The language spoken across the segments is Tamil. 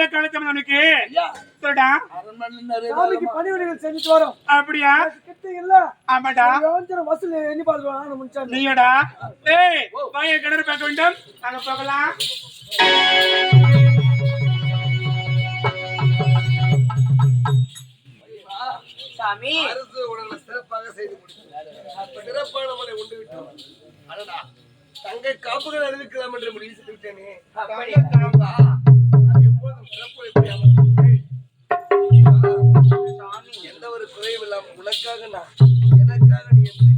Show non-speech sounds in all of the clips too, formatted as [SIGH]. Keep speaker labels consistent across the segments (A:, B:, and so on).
A: ஏழு காலத்தம் அவனுக்கு சொல்டா
B: சாமிக்கு பணிவிடைகள் செஞ்சுட்டு வரோம்.
A: அப்படியா?
B: கிட்ட இல்ல.
A: ஆமாடா.
B: வசூல் எண்ணி முடிச்சாங்க
A: நீயடா. ஏய் வாய கிணறு பார்க்க வேண்டும். அங்க போகலாம்.
C: சாமி.
D: அரசு உடலை சிறப்பாக செய்து முடித்தார் சிறப்பான முறை உண்டு விட்டோம். அடடா. தங்கை காப்புகள் அறிவிக்கலாம் என்று முடிவு செய்து விட்டேனே எந்த ஒரு குறையும் இல்லாமல் உனக்காக நான் எனக்காக நீ எப்படி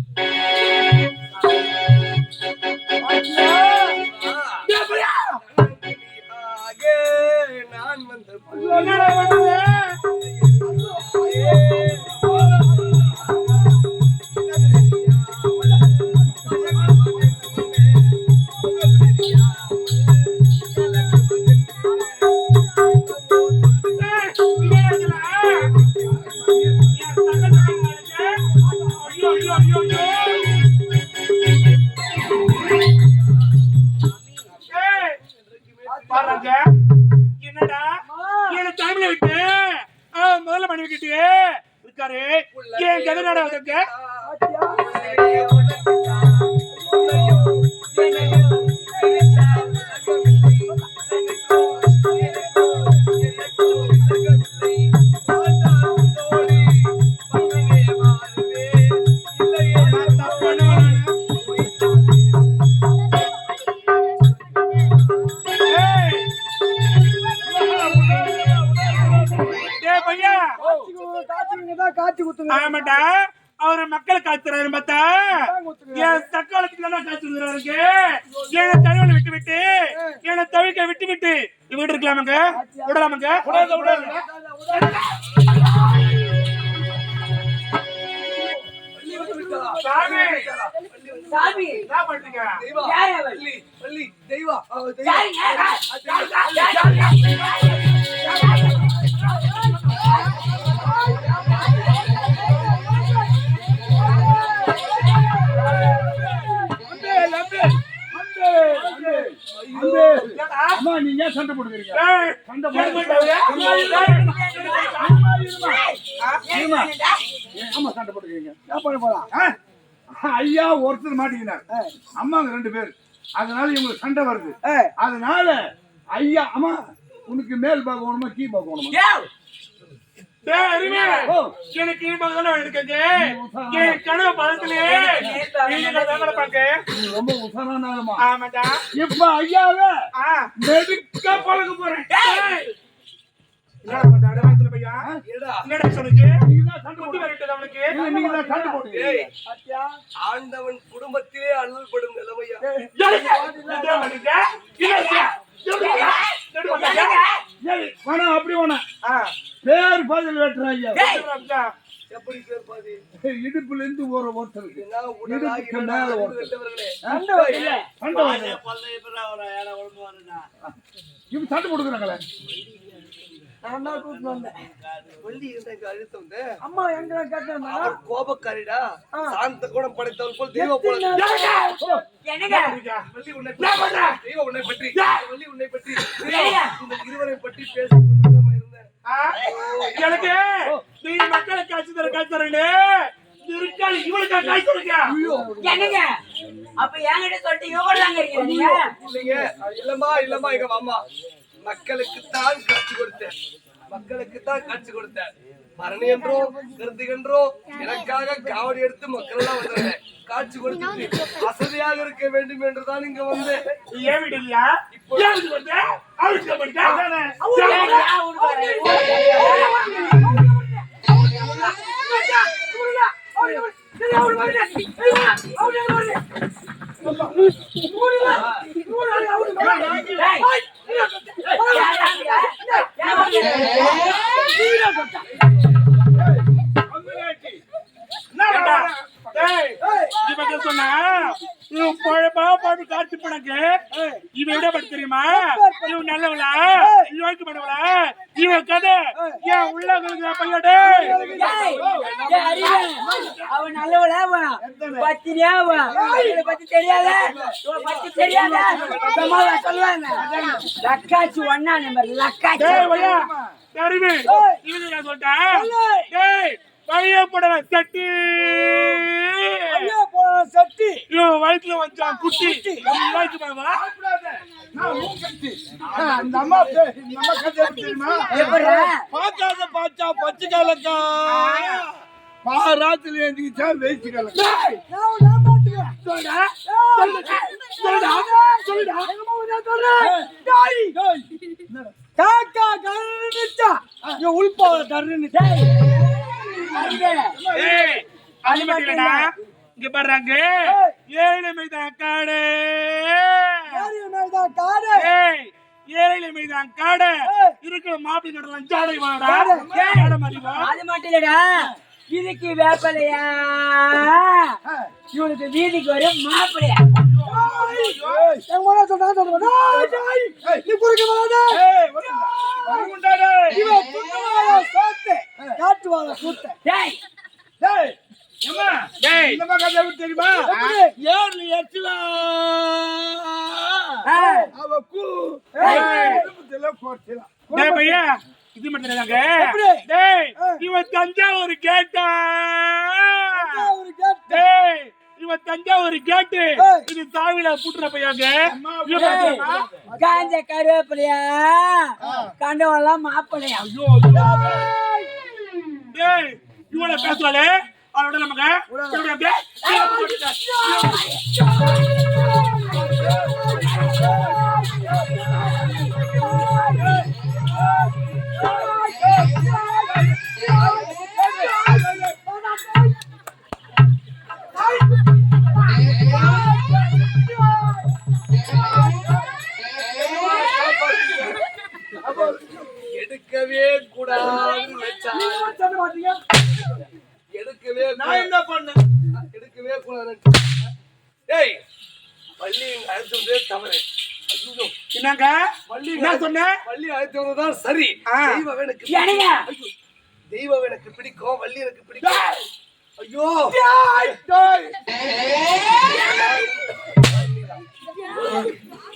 D: நான் வந்த
A: சாமி என்ன பண்றீங்க
C: யார்?
B: அம்மா நீங்க சண்டை போடுறீங்க சண்டை போடுறீங்க? ஆமா சண்டை போட்டுக்கிறீங்க போலாம் ஐயா ஒருத்தர் மாட்டீங்கன்னார் அம்மாங்க ரெண்டு பேர். அதனால இவங்களுக்கு சண்டை வருது. அதனால ஐயா அம்மா உனக்கு மேல் பாகம் வேணுமா கீ. ஓ.
A: எனக்கு கனவு பதத்திலே நீங்க தானே பாக்க.
B: நீ ரொம்ப உசாரான ஆளுமா
A: ஆமாடா.
B: இப்ப ஐயாவே மெதுக்கா பழக போறேன்.
A: டேய். என்னடா பண்ற, அடவாத்துல பையா? என்னடா?
D: ஆண்டவன் குடும்பத்திலே நிலைமையா.
A: சொல்லுங்க.
B: ஏய், வேணாம் அப்படி
A: ஆ,
B: பேர் பதில் வெட்டுற ஐயா
C: டேய்.
A: சொல்லுங்க.
D: எப்படி பேர் பாதி
B: இடுப்புல இருந்து ஒரு
D: உடலா
B: இடுப்புக்கு மேல ஒருத்தர். இவன் சண்டை கொடுக்குறாங்களே
C: நான் தான் வந்தேன்.
D: அழுத்தம் வந்து?
C: அம்மா எங்க கேட்டேன்
D: அவர் கோபக்காரிடா. சாந்த குணம் படைத்தவள் போல் தெய்வ போல
C: என்னங்க?
D: வள்ளி உன்னை பற்றி. தெய்வ உன்னை பற்றி. உன்னை இருவரை பற்றி
A: ஆ? எனக்கு நீ மக்களை காட்சி தர காட்சி தரேன்னு இருக்காள் இவளுக்கா
C: என்னங்க? அப்ப என்கிட்ட சொல்லிட்டு இவங்க
D: இல்லைங்க. இல்லம்மா இல்லம்மா எங்க மாமா மக்களுக்கு தான் காட்சி கொடுத்தேன் மக்களுக்கு தான் காட்சி கொடுத்தேன் மரணி என்றோ கருத்து என்றோ எனக்காக காவடி எடுத்து மக்கள் எல்லாம் வந்தாங்க காட்சி கொடுத்து வசதியாக இருக்க வேண்டும் என்றுதான் இங்க வந்து
A: நீ ஏன் வீடு படிக்க சொன்னா? இவன் இவன் தெரியுமா இவன் நல்லவளா இவன் யோசிக்க இவன் கதை ஏன் உள்ள பையடே.
C: அவன் நல்லவளா அவன்? பத்திரியா அவன்? இவனை பத்தி தெரியாத? பத்தி தெரியாத? சொல்லுவாங்க. லக்காச்சி ஒன்னா நம்பர் லக்காச்சி.
A: சொல்லிட்டேன். பழைய புடவை சட்டி.
C: சட்டி.
A: வயிற்றுல வச்சான் குட்டி
B: இந்த அம்மா பார்க்காத பாச்சா பச்சை கலக்கா பாராத்துல எழுந்திரிச்சா வெயிச்சு கலக்கா
A: சொல்லுடா சொல்லுடா சொல்லுடா
C: காக்கா கருணிச்சா? உள்போ கருணிச்சா?
A: இல்லடா. இங்க பாருங்க ஏழை மைதான் காடு. ஏய் ஏழை மைதான் காடு இருக்கிற மாப்பிள்ளை நடலாம் ஜாடை வாடா
C: அது மட்டும் இல்லடா. இதுக்கு வேப்பலையா? இவனுக்கு வீதிக்கு ஒரு மாப்பிளையா டேய்
A: டேய்
B: இந்த அம்மா கதை எப்படி தெரியுமா. ஏர்ல எச்சலா
C: ஏய்.
B: அவ கூ.
A: ஏய்.
B: குடும்பத்துல போச்சுலாம்
A: டேய் பையா இது மட்டும் டேய் இவன் தஞ்சாவூர் கேட்டா. டேய் இவன் தஞ்சாவூர் கேட்டு. இது சாவில புட்டுற பையாங்க
C: டேய்? காஞ்ச கருவேப்பிலையா? கண்டவெல்லாம்
A: ஐயோ. டேய் இவனை பேசுவாளே அவனோட நமக்கு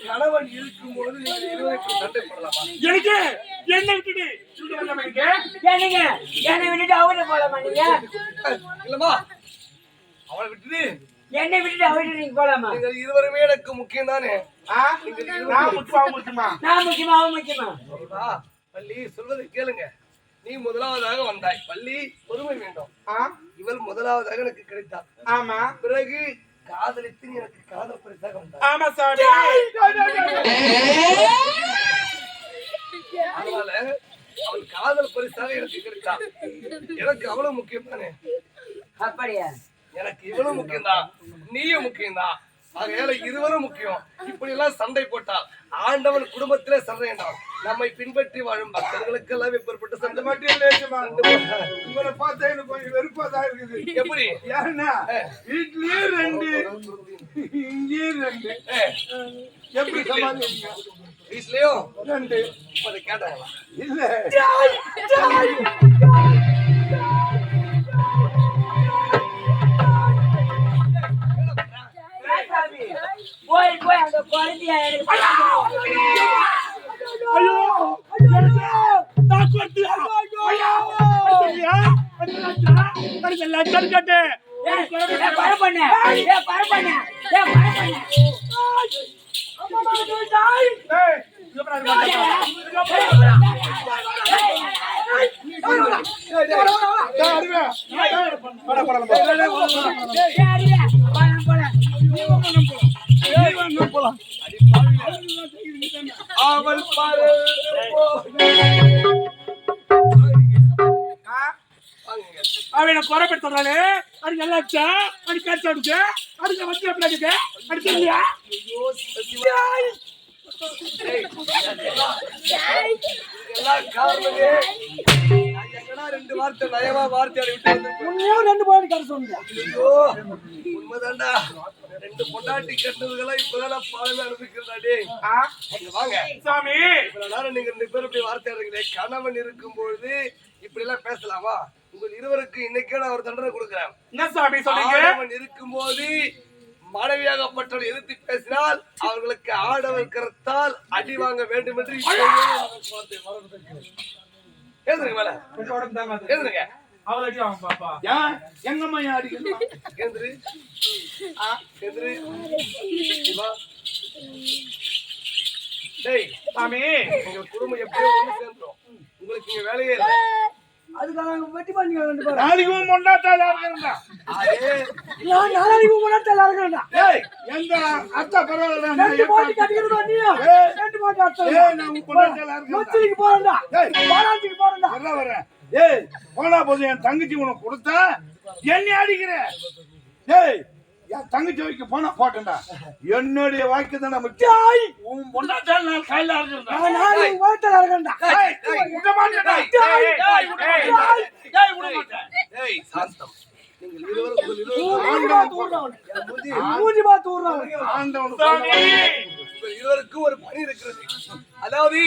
D: கணவன் போடலாமா?
A: எனக்கு என்ன விட்டுடு இங்க வரலாமா இங்க?
C: என்னங்க? என்னை விட்டுட்டு அவரை போலாமா நீங்க?
D: அவளை விட்டுட்டு.
C: என்னை விட்டுட்டு அவர்கிட்ட நீங்க போலாமா?
D: இருவருமே எனக்கு முக்கியம் தானே?
A: நான்
C: முக்கியமா அவன் முக்கியமா?
D: பள்ளி சொல்வதை கேளுங்க. நீ முதலாவதாக வந்தாய். பள்ளி பொறுமை வேண்டும்? இவள் முதலாவதாக எனக்கு கிடைத்தாள்.
A: ஆமா.
D: பிறகு காதலித்து எனக்கு காதல் பரிசாக
A: ஆமா சாமி.
D: அதனால அவள் காதல் பரிசாக எனக்கு கிடைத்தாள். எனக்கு அவ்வளவு முக்கியம் தானே
C: அப்படியா?
D: எனக்கு இவ்வளவு முக்கியம்தான். நீயும் முக்கியம்தான். ஆகையால இருவரும் முக்கியம். இப்படி எல்லாம் சண்டை போட்டால் ஆண்டவன் குடும்பத்திலே சண்டை என்றால் நம்மை பின்பற்றி வாழும் பக்தர்களுக்கு எல்லாம் எப்பேற்பட்ட சண்டை.
B: உங்களை பார்த்தா எனக்கு கொஞ்சம் வெறுப்பா தான் இருக்குது.
D: எப்படி?
B: ஏன்னா வீட்லயும் ரெண்டு. இங்கேயும் ரெண்டு. எப்படி சமாளிங்க
D: வீட்லயும்
B: ரெண்டு.
D: கேட்டாங்களா?
B: இல்ல.
C: போய் போய் அந்த குழந்தைய
A: லட்சம் கட்டு
C: பர பர பர போலாம், போலாம்.
D: அவள் பாரு வாங்க
A: அவனை குறைப்படுத்துறானே அது நல்லாச்சா அது கேட்டு அடிச்சு அதுக்கு வந்து எப்படி அடிக்க அடிச்சு இல்லையா
D: எல்லாம் காரணமே நான் எங்கடா ரெண்டு வார்த்தை நயமா வார்த்தை
C: ரெண்டு போயிட்டு கரை சொன்னேன்
D: ஐயோ உண்மைதான்டா. ரெண்டு பொண்டாட்டி கட்டுறதுக்கெல்லாம் இப்பதான் பாடல அனுப்பிக்கிறா டேய். இங்க வாங்க.
A: சாமி!
D: இவ்வளவு நேரம் நீங்க ரெண்டு பேரும் இப்படி வார்த்தை கணவன் இருக்கும்பொழுது இப்படி எல்லாம் பேசலாமா? உங்கள் இருவருக்கு இன்னைக்கே நான் ஒரு தண்டனை கொடுக்குறேன்.
A: என்ன சாமி சொல்றீங்க
D: ஆடவன் இருக்கும்போது மனைவியாகப்பட்டவன் எதிர்த்து பேசினால் அவர்களுக்கு ஆடவர் கருத்தால் அடி வாங்க வேண்டும் என்று எழுந்துருங்க மேல.
A: அவள் அடி அவன் பாப்பா
B: ஏன்? எங்கம்மா அடிக்கணும்
D: எழுந்துரு. ஆ, வா. டேய்
A: சாமி
D: உங்க குடும்பம் எப்படியோ ஒண்ணு சேர்ந்துரும். உங்களுக்கு இங்க வேலையே இல்லை.
C: அதுக்காக வெட்டி பண்ணி ரெண்டு பேரும்.
B: நாளைக்கும் முன்னாட்டால இருக்கிறா
D: அதே
C: நான் நாளைக்கு முன்னாடி எல்லாரும் இருக்கேன்டா.
B: ஏய் எந்த அத்தா பரவாயில்ல நான்
C: ரெண்டு போட்டி கட்டிக்கிறது நீ. ரெண்டு போட்டி அர்த்தம்
B: ஏய் நான்
C: போறேன்டா
B: ஏய்.
C: பாராட்டுக்கு போறேன்டா
B: வர வரேன். ஏய் போனா போது என் தங்கச்சி உனக்கு கொடுத்தா என்னை அடிக்கிற? ஏய் என் தங்கச்சி வைக்க போனா போட்டேன்டா. [LAUGHS] என்னுடைய வாய்க்கு தான் முக்கியம். உன் பொண்டாட்டால் நான் கையில
C: நாளைக்கு ஓட்டல
B: விட மாட்டேன். விட மாட்டேன்.
D: சாந்தம். இருவருக்கும் ஒரு பணி இருக்கிறது அதாவது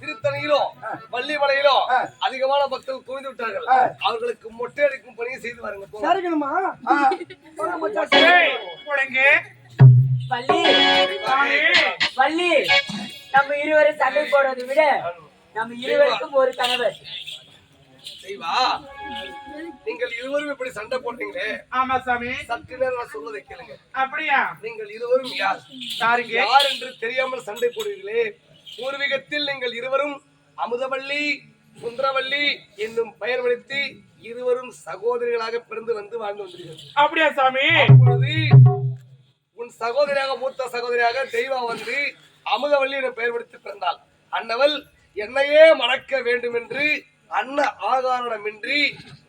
D: திருத்தணியிலும் வள்ளிமலையிலும் அதிகமான மக்கள் குவிந்து விட்டார்கள் அவர்களுக்கு மொட்டை அடிக்கும் பணியை செய்து வாருங்க
A: போடுங்க.
C: பள்ளி நம்ம இருவரும் சண்டை போடுறதை விட நம்ம இருவருக்கும் ஒரு கணவர்
D: செய்வா? நீங்கள் இருவரும் இப்படி சண்டை போட்டீங்களே
A: ஆமா சாமி.
D: சற்று நேரம் நான் சொல்வதை கேளுங்க.
A: அப்படியா?
D: நீங்கள் இருவரும் யார்?
A: சாரிங்க
D: யார் என்று தெரியாமல் சண்டை போடுவீர்களே பூர்வீகத்தில் நீங்கள் இருவரும் அமுதவள்ளி சுந்தரவள்ளி என்னும் பெயர் வடித்து இருவரும் சகோதரிகளாக பிறந்து வந்து வாழ்ந்து வந்தீர்கள்.
A: அப்படியா சாமி?
D: அப்பொழுது உன் சகோதரியாக மூத்த சகோதரியாக தெய்வம் வந்து அமுதவள்ளி என பெயர் விடுத்து பிறந்தாள். அன்னவள் என்னையே மணக்க வேண்டும் என்று அன்ன ஆகாரணமின்றி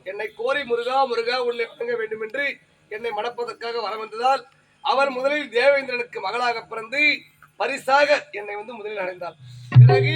D: என்னை கோரி முருகா முருகா உன்னை வணங்க வேண்டும் என்று என்னை மணப்பதற்காக வர வந்ததால் அவர் முதலில் தேவேந்திரனுக்கு மகளாக பிறந்து பரிசாக என்னை வந்து முதலில் அடைந்தார். பிறகு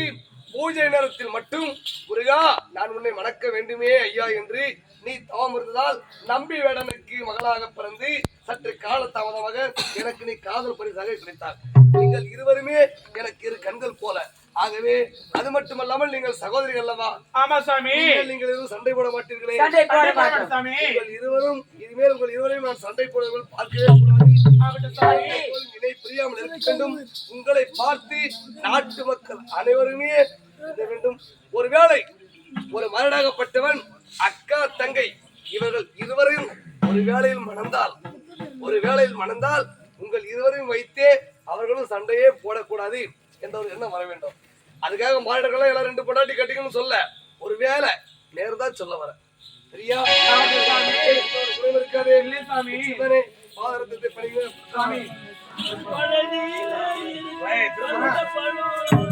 D: பூஜை நேரத்தில் மட்டும் முருகா நான் உன்னை மணக்க வேண்டுமே ஐயா என்று நீ தவம் இருந்ததால் நம்பி வேடனுக்கு மகளாக பிறந்து சற்று கால தாமதமாக எனக்கு நீ காதல் பரிசாக கிடைத்தார். நீங்கள் இருவருமே எனக்கு இரு கண்கள் போல. ஆகவே அது மட்டுமல்லாமல் நீங்கள் சகோதரிகள் அல்லவா?
A: ஆமா சாமி.
D: நீங்கள் நீங்கள் எதுவும் சண்டை போட மாட்டீர்களே.
C: சண்டை போட மாட்டோம்.
A: சாமி.
D: உங்கள் இருவரும் இனிமேல் உங்கள் இருவரையும் நான் சண்டை போடுவதில் பார்க்கவே கூடாது.
A: சாமி.
D: நிலை புரியாமல் இருக்க வேண்டும். உங்களை பார்த்து நாட்டு மக்கள் அனைவருமே வேண்டும். ஒருவேளை ஒரு மரடாகப்பட்டவன் அக்கா தங்கை இவர்கள் இருவரையும் ஒரு வேளையில் மணந்தால் ஒரு வேளையில் மணந்தால் உங்கள் இருவரையும் வைத்தே அவர்களும் சண்டையே போடக்கூடாது என்ற ஒரு எண்ணம் வர வேண்டும். அதுக்காக மாறிடர்களாம் எல்லாம் ரெண்டு பொண்டாட்டி கட்டிக்கணும்னு சொல்ல. ஒரு வேலை நேர்தான் சொல்ல வர சரியா? இருக்காது
A: சாமி.
D: பணிக சாமி.
A: சாமி.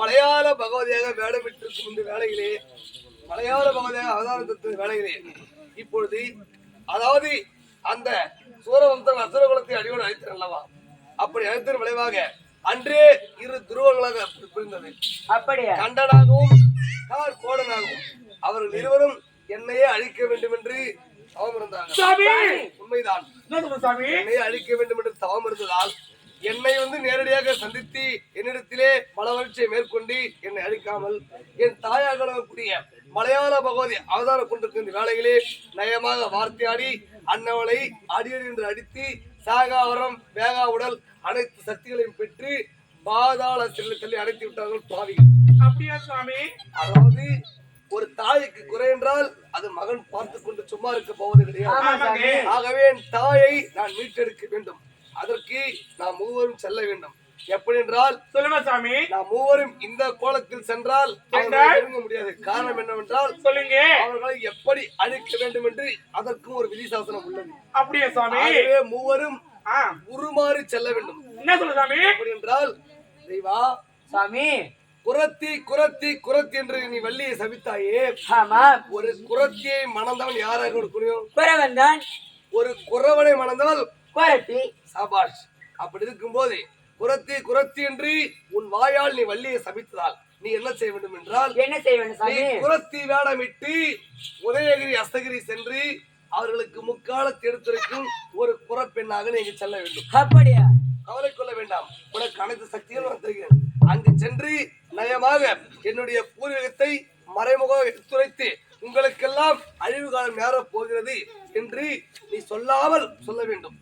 D: மலையாள பகவதியாக வேடமிட்டிருக்கும் இந்த வேளையிலே மலையாள பகவதியாக அவதாரத்தின் வேளையிலே இப்பொழுது அதாவது அந்த சூரவம்சம் அசுரகுலத்தை அடியோடு அழைத்தனர் அல்லவா? அப்படி அழைத்ததன் விளைவாக அன்றே இரு துருவங்களாக பிரிந்தது.
C: அப்படியா?
D: கண்டனாகவும் கார் கோடனாகவும் அவர்கள் இருவரும் என்னையே அழிக்க வேண்டும் என்று தவம் இருந்தார்கள். உண்மைதான்.
A: என்ன சொல்ற சாமி
D: என்னை அழிக்க வேண்டும் என்று தவம் இருந்ததால் என்னை வந்து நேரடியாக சந்தித்து என்னிடத்திலே பல வளர்ச்சியை மேற்கொண்டு என்னை அழிக்காமல் என் தாயாக கூடிய மலையாள பகவதி அவதாரம் கொண்டிருக்கிற இந்த வேளையிலே நயமாக வார்த்தையாடி அன்னவளை அடியடி என்று அடித்து சாகாவரம் வேகா உடல் அனைத்து சக்திகளையும் பெற்று பாதாள செல்ல தள்ளி அடைத்து விட்டார்கள் பாவிகள்
A: அப்படியா சாமி
D: அதாவது ஒரு தாய்க்கு குறை என்றால் அது மகன் பார்த்து கொண்டு சும்மா இருக்க போவது கிடையாது ஆகவே என் தாயை நான் மீட்டெடுக்க வேண்டும். அதற்கு நாம் மூவரும் செல்ல வேண்டும். எப்படி என்றால்
A: சொல்லுங்க சாமி.
D: நாம் மூவரும் இந்த கோலத்தில் சென்றால்? நெருங்க முடியாது. காரணம் என்னவென்றால்
A: சொல்லுங்க.
D: அவர்களை எப்படி அழிக்க வேண்டும் என்று அதற்கும் ஒரு விதி சாசனம் உள்ளது.
A: அப்படியா சாமி?
D: மூவரும் உருமாறி செல்ல வேண்டும்.
A: என்ன சொல்ற சாமி?
D: எப்படி என்றால் தெய்வா
C: சாமி.
D: குரத்தி குரத்தி குரத்தி என்று நீ வள்ளியை சபித்தாயே.
C: ஆமா.
D: ஒரு குரத்தியை மணந்தவன் யாராக முடியும்?
C: குறவன் தான்.
D: ஒரு குறவனை மணந்தால்
C: குரத்தி.
D: சாபாஷ் அப்படி இருக்கும்போது குரத்தி குரத்தி என்று உன் வாயால் நீ வள்ளியை சபித்ததால் நீ என்ன செய்ய வேண்டும் என்றால்
C: என்ன
D: நீ
C: சாமி?
D: குரத்தி வேடமிட்டு உதயகிரி அஸ்தகிரி சென்று அவர்களுக்கு முக்காலத்தை எடுத்துரைக்கும் ஒரு குறப்பெண்ணாக நீங்க செல்ல வேண்டும்.
C: அப்படியா?
D: கவலை கொள்ள வேண்டாம். உனக்கு அனைத்து சக்தியும் நான் தருகிறேன். அங்கு சென்று நயமாக என்னுடைய பூர்வீகத்தை மறைமுக எடுத்துரைத்து உங்களுக்கெல்லாம் அழிவு காலம் நேரப் போகிறது என்று நீ சொல்லாமல் சொல்ல வேண்டும்.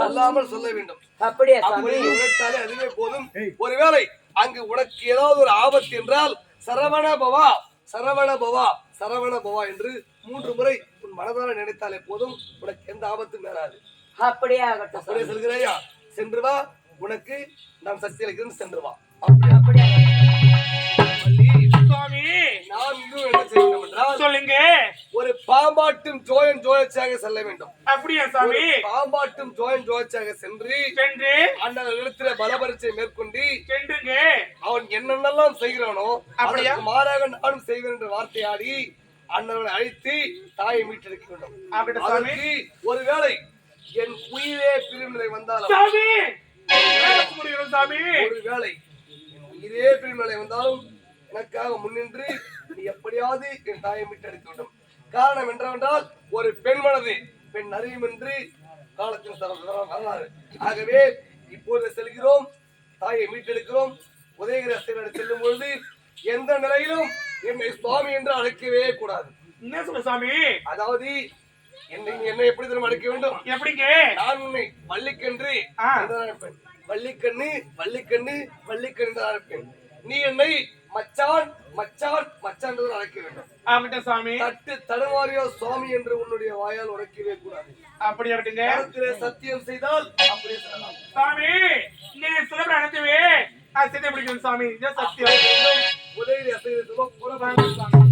D: சொல்லாமல் சொல்ல வேண்டும்.
C: அப்படியா
D: உழைத்தாலே அதுவே போதும். ஒருவேளை அங்கு உனக்கு ஏதாவது ஒரு ஆபத்து என்றால் சரவண பவா சரவண பவா சரவண பவா என்று மூன்று முறை உன் மனதார நினைத்தாலே போதும். உனக்கு எந்த ஆபத்தும் நேராது.
C: அப்படியே ஆகட்டும்
D: செல்கிறாயா? சென்று வா. உனக்கு நான் சக்தி அளிக்கிறேன் சென்று வா. அப்படி
C: அப்படியே
D: பாம்பாட்டும் ஜோயன் ஜோயச்சாக செல்ல வேண்டும்.
A: அப்படியா சாமி?
D: பாம்பாட்டும் ஜோயன் ஜோயச்சாக சென்று
A: சென்று
D: அந்த இடத்துல பலபரிச்சை மேற்கொண்டு
A: சென்றுங்க.
D: அவன் என்னென்னலாம் செய்கிறானோ
A: அப்படியா?
D: மாறாக நானும் செய்வேன் என்ற வார்த்தையாடி அண்ணனை அழைத்து தாயை மீட்டெடுக்க வேண்டும். அதற்கு ஒருவேளை என் உயிரே பிரிவினை வந்தாலும்
A: சாமி!
D: ஒருவேளை என் உயிரே வந்தாலும் எனக்காக முன்னின்று நீ எப்படியாவது என் தாயை மீட்டெடுக்க வேண்டும். காரணம் என்னவென்றால் ஒரு பெண் மனது. பெண் அறியும் என்று காலத்தின் வரலாறு. ஆகவே இப்போது செல்கிறோம் தாயை மீட்டெடுக்கிறோம். உதயகிரி அஸ்தகரை செல்லும் பொழுது எந்த நிலையிலும் என்னை சுவாமி என்று அழைக்கவே கூடாது.
A: என்ன சொல்ற சாமி
D: அதாவது என்னை என்னை எப்படி தெரியும் அழைக்க வேண்டும்?
A: எப்படிங்க?
D: நான் உன்னை வள்ளிக்கன்று வள்ளிக்கண்ணு வள்ளிக்கண்ணு என்று அழைப்பேன். நீ என்னை மச்சான் மச்சான் மச்சான் அழைக்க வேண்டும்.
A: அப்படிட்ட சாமி
D: தட்டு தடுமாறியோ சுவாமி என்று உன்னுடைய வாயால் உரைக்கவே கூடாது.
A: அப்படி இருக்கட்டுங்க.
D: கருத்திலே சத்தியம் செய்தால் அப்படியே சொல்லலாம்.
A: சாமி நீ சிலம்பரம் அனுப்புவே அது சித்தை பிடிக்கணும் சாமி இதான் சத்தியம்.
D: உதயகிரி அசைவ
A: வாங்க சாமி